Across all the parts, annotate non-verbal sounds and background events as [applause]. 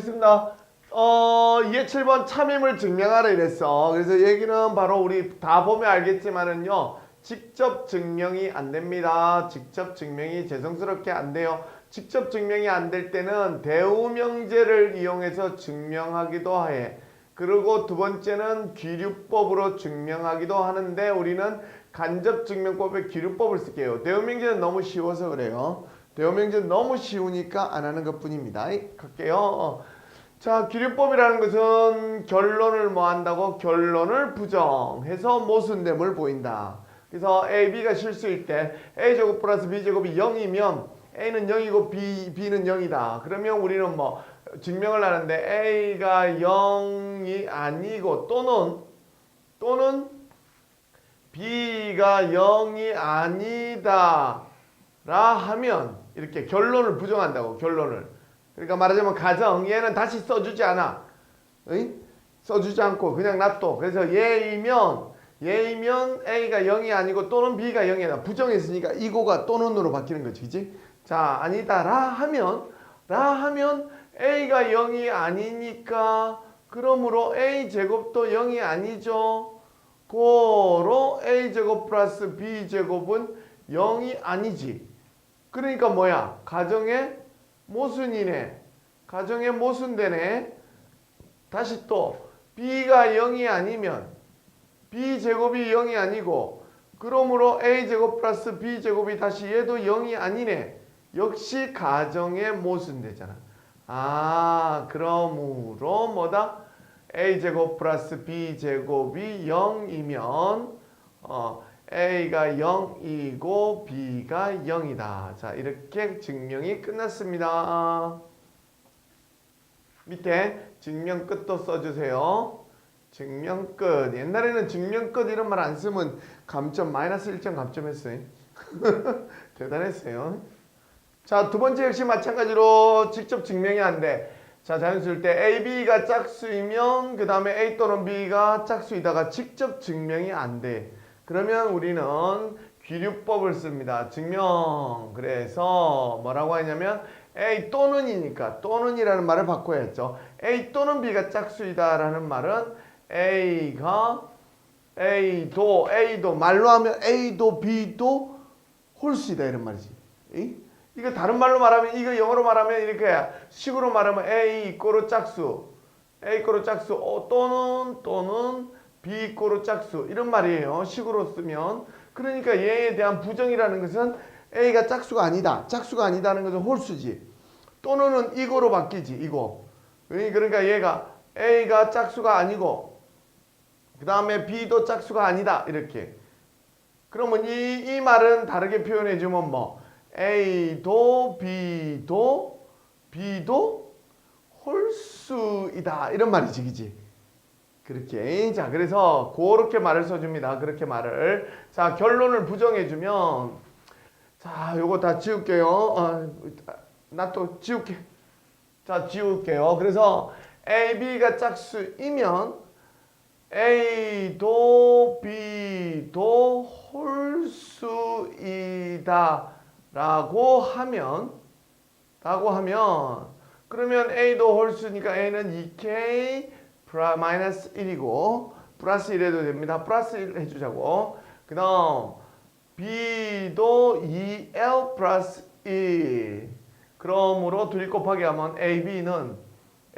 있습니다. 어, 이게 7번 참임을 증명하라 이랬어. 그래서 얘기는 바로 우리 다 보면 알겠지만은요. 직접 증명이 안 됩니다. 직접 증명이 죄송스럽게 안 돼요. 직접 증명이 안 될 때는 대우명제를 이용해서 증명하기도 해. 그리고 두 번째는 귀류법으로 증명하기도 하는데 우리는 간접증명법의 귀류법을 쓸게요. 대우명제는 너무 쉬워서 그래요. 대우명제는 너무 쉬우니까 안 하는 것 뿐입니다. 갈게요. 자, 기류법이라는 것은 결론을 뭐 한다고? 결론을 부정해서 모순됨을 보인다. 그래서 A, B가 실수일 때 A제곱 플러스 B제곱이 0이면 A는 0이고 B, B는 0이다. 그러면 우리는 뭐 증명을 하는데 A가 0이 아니고 또는 또는 B가 0이 아니다 라 하면 이렇게 결론을 부정한다고 결론을. 그러니까 말하자면 가정 얘는 다시 써주지 않아. 의? 써주지 않고 그냥 놔둬. 그래서 얘이면 얘이면 A가 0이 아니고 또는 B가 0이다 부정했으니까 이거가 또는으로 바뀌는 거지 그지? 자 아니다. 라 하면 라 하면 A가 0이 아니니까 그러므로 A 제곱도 0이 아니죠. 고로 A 제곱 플러스 B 제곱은 0이 아니지 그러니까 뭐야 가정의 모순이네. 가정의 모순되네. 다시 또 b가 0이 아니면 b 제곱이 0이 아니고 그러므로 a 제곱 플러스 b 제곱이 다시 얘도 0이 아니네. 역시 가정의 모순되잖아. 아, 그러므로 뭐다? a 제곱 플러스 b 제곱이 0이면 어 A가 0이고 B가 0이다. 자, 이렇게 증명이 끝났습니다. 밑에 증명 끝도 써주세요. 증명 끝. 옛날에는 증명 끝 이런 말 안 쓰면 감점 마이너스 1점 감점했어요. [laughs] 대단했어요. 자, 두 번째 역시 마찬가지로 직접 증명이 안 돼. 자, 자연수일 때 A, B가 짝수이면 그 다음에 A 또는 B가 짝수이다가 직접 증명이 안 돼. 그러면 우리는 귀류법을 씁니다. 증명. 그래서 뭐라고 하냐면 A 또는이니까 또는이라는 말을 바꿔야 했죠. A 또는 B가 짝수이다라는 말은 A가 A도 A도 말로 하면 A도 B도 홀수이다 이런 말이지. 이? 이거 다른 말로 말하면 이거 영어로 말하면 이렇게 식으로 말하면 A 이꼬로 짝수 A 이꼬로 짝수 어, 또는 또는 B 이꼬로 짝수 이런 말이에요. 식으로 쓰면 그러니까 얘에 대한 부정이라는 것은 A가 짝수가 아니다. 짝수가 아니다는 것은 홀수지. 또는은 이거로 바뀌지. 이거. 그러니까 얘가 A가 짝수가 아니고 그 다음에 B도 짝수가 아니다. 이렇게. 그러면 이, 이 말은 다르게 표현해 주면 뭐 A도 B도 B도 홀수이다. 이런 말이지. 그지? 그렇게. 자, 그래서 그렇게 말을 써줍니다. 그렇게 말을. 자, 결론을 부정해주면, 자, 요거 다 지울게요. 어, 나또 지울게. 자, 지울게요. 그래서 A, B가 짝수이면 A도 B도 홀수이다. 라고 하면, 라고 하면, 그러면 A도 홀수니까 A는 2K 프라 마이너스 1이고 플러스 1 해도 됩니다. 플러스 1 해주자고. 그 다음 B도 2L 플러스 1. 그러므로 둘이 곱하기 하면 AB는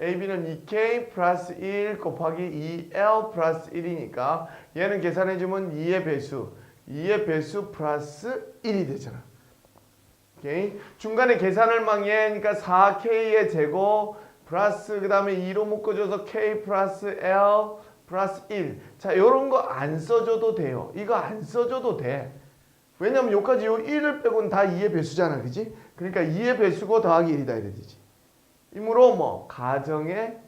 AB는 2K 플러스 1 곱하기 2L 플러스 1이니까 얘는 계산해주면 2의 배수 2의 배수 플러스 1이 되잖아. 오케이. 중간에 계산을 망해 그러니까 4K의 제곱 플러스 그 다음에 2로 묶어줘서 K 플러스 L 플러스 1. 자, 요런 거 안 써줘도 돼요. 이거 안 써줘도 돼. 왜냐면 여기까지 요 1을 빼고는 다 2의 배수잖아. 그지? 그러니까 2의 배수고 더하기 1이다 이래 되지. 이므로 뭐 가정의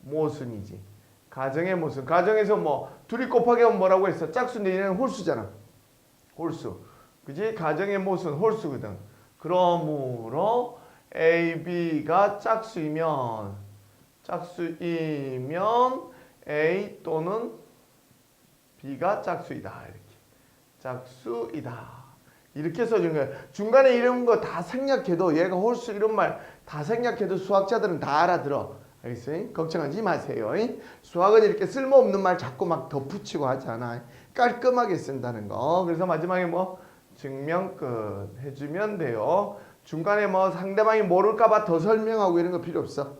모순이지. 가정의 모순. 가정에서 뭐 둘이 곱하기 하면 뭐라고 했어? 짝수인데 얘는 홀수잖아. 홀수. 그지? 가정의 모순 홀수거든. 그러므로 A, B가 짝수이면 짝수이면 A 또는 B가 짝수이다. 이렇게. 짝수이다. 이렇게 써준 거예요. 중간에 이런 거 다 생략해도 얘가 홀수 이런 말 다 생략해도 수학자들은 다 알아들어. 알겠어요? 걱정하지 마세요. 수학은 이렇게 쓸모없는 말 자꾸 막 덧붙이고 하잖아. 깔끔하게 쓴다는 거. 그래서 마지막에 뭐 증명 끝 해주면 돼요. 중간에 뭐 상대방이 모를까봐 더 설명하고 이런 거 필요 없어.